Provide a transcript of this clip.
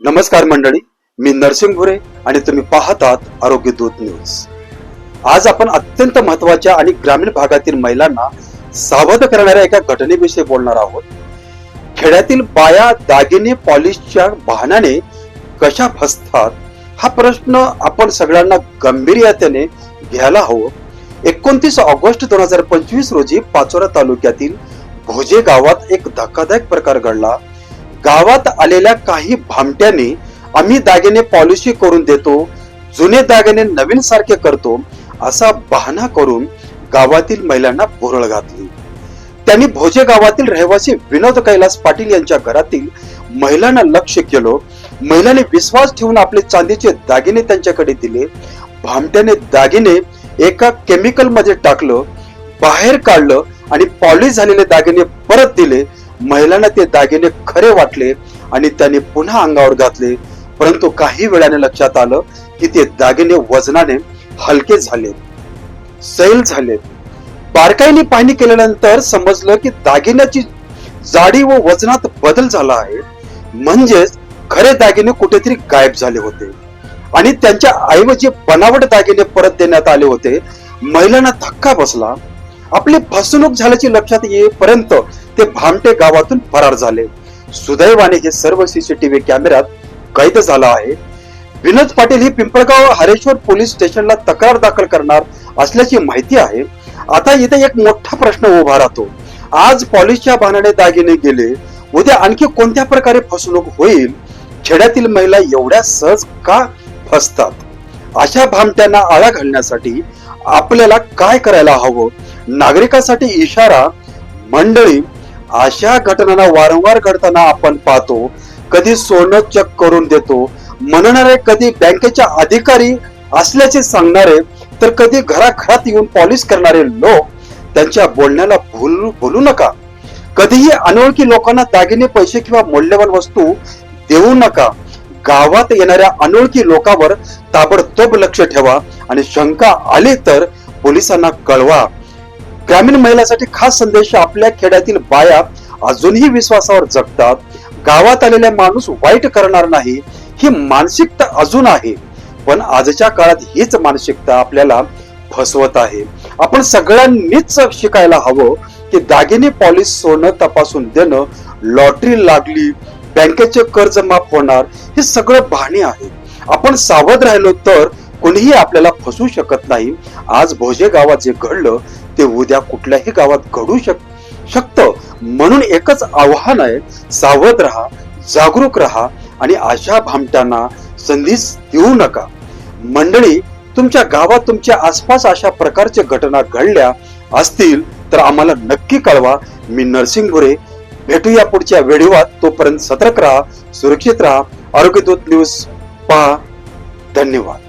नमस्कार मंडळी मी नरसिंह भुरे आणि तुम्ही पाहतात आरोग्य दूत न्यूज. आज आपण अत्यंत महत्त्वाच्या आणि ग्रामीण भागातील महिलांना सावध करणाऱ्या एका घटनेविषयी बोलणार आहोत. खेड्यातील बाया दागिने पॉलिशच्या बहाण्याने कशा फसतात हा प्रश्न आपण सगळ्यांना गंभीर्यतेने घ्यायला हवं. एकोणतीस ऑगस्ट दोन हजार पंचवीस रोजी पाचोरा तालुक्यातील भोजे गावात एक धक्कादायक प्रकार घडला. गावात आलेल्या काही भामट्याने आम्ही दागिने पॉलिशी करून देतो जुने दागिने नवीन सारखे करतो असा बहाना करून गावातील महिलांना भुरळ घातली. त्यांनी भोजे गावातील रहिवासी विनोद कैलास पाटील यांच्या घरातील महिलांना लक्ष केलं. महिलांनी विश्वास ठेवून आपले चांदीचे दागिने त्यांच्याकडे दिले. भामट्याने दागिने एका केमिकलमध्ये टाकलं बाहेर काढलं आणि पॉलिश झालेले दागिने परत दिले. महिलांना ते दागिने खरे वाटले आणि त्याने पुन्हा अंगावर घातले. परंतु काही वेळाने लक्षात आलं की ते दागिने वजनाने हलके झाले सैल झाले. बारकाईने पाहणी केल्यानंतर समजलं की दागिन्याची जाडी व वजनात बदल झाला आहे. म्हणजेच खरे दागिने कुठेतरी गायब झाले होते. आणि त्यांच्या ऐवजी बनावट दागिने परत देण्यात आले होते. महिलांना धक्का बसला. आपली फसवणूक झाल्याची लक्षात येईपर्यंत ते भामटे गावातून फरार झाले. सुदैवाने हे सर्व सीसीटीव्ही कॅमेऱ्यात कैद झाला आहे. विनोद पाटील ही पिंपळगाव हरेश्वर पोलीस स्टेशनला तक्रार दाखल करणार असल्याची माहिती आहे. आता इथे एक मोठा प्रश्न उभा राहतो. आज पॉलिशच्या बहाण्याने दागिने गेले. उद्या आणखी कोणत्या प्रकारे फसवणूक होईल? खेड्यातील महिला एवढ्या सहज का फसतात? अशा भामट्यांना आळा घालण्यासाठी आपल्याला काय करायला हवं? नागरिकांसाठी इशारा मंडळी अशा घटनांना वारंवार घडताना आपण पाहतो कधी सोनं चेक करून देतो म्हणणारे कधी बँकेच्या अधिकारी असल्याचे सांगणारे तर कधी घराघरात येऊन पॉलिश करणारे लोक त्यांच्या बोलण्याला भूल बोलू नका. कधीही अनोळखी लोकांना दागिने पैसे किंवा मौल्यवान वस्तू देऊ नका. गावात येणाऱ्या अनोळखी लोकांवर ताबडतोब लक्ष ठेवा आणि शंका आली तर पोलिसांना कळवा. ग्रामीण महिलांसाठी खास संदेश आपल्या खेड्यातील बाया अजूनही विश्वासावर जगतात. गावात आलेला माणूस वाईट करणार नाही ही मानसिकता अजून आहे. पण आजच्या काळात हीच मानसिकता आपल्याला फसवत आहे. आपण सगळ्यांनीच शिकायला हवं की दागिने पॉलिश सोनं तपासून देणं लॉटरी लागली बँकेचे कर्ज माफ होणार हे सगळं बहाणे आहे. आपण सावध राहिलो तर कोणीही आपल्याला फसवू शकत नाही. आज भोजे गावात जे घडलं ते उद्या कुठल्याही गावात घडू शक शकतं. म्हणून एकच आव्हान आहे सावध राहा जागरूक राहा आणि अशा भामट्यांना संधीच देऊ नका. मंडळी तुमच्या गावात तुमच्या आसपास अशा प्रकारच्या घटना घडल्या असतील तर आम्हाला नक्की कळवा. मी नरसिंग भुरे. भेटूया पुढच्या व्हिडिओत तोपर्यंत सतर्क राहा सुरक्षित राहा. आरोग्यदूत न्यूज पहा. धन्यवाद.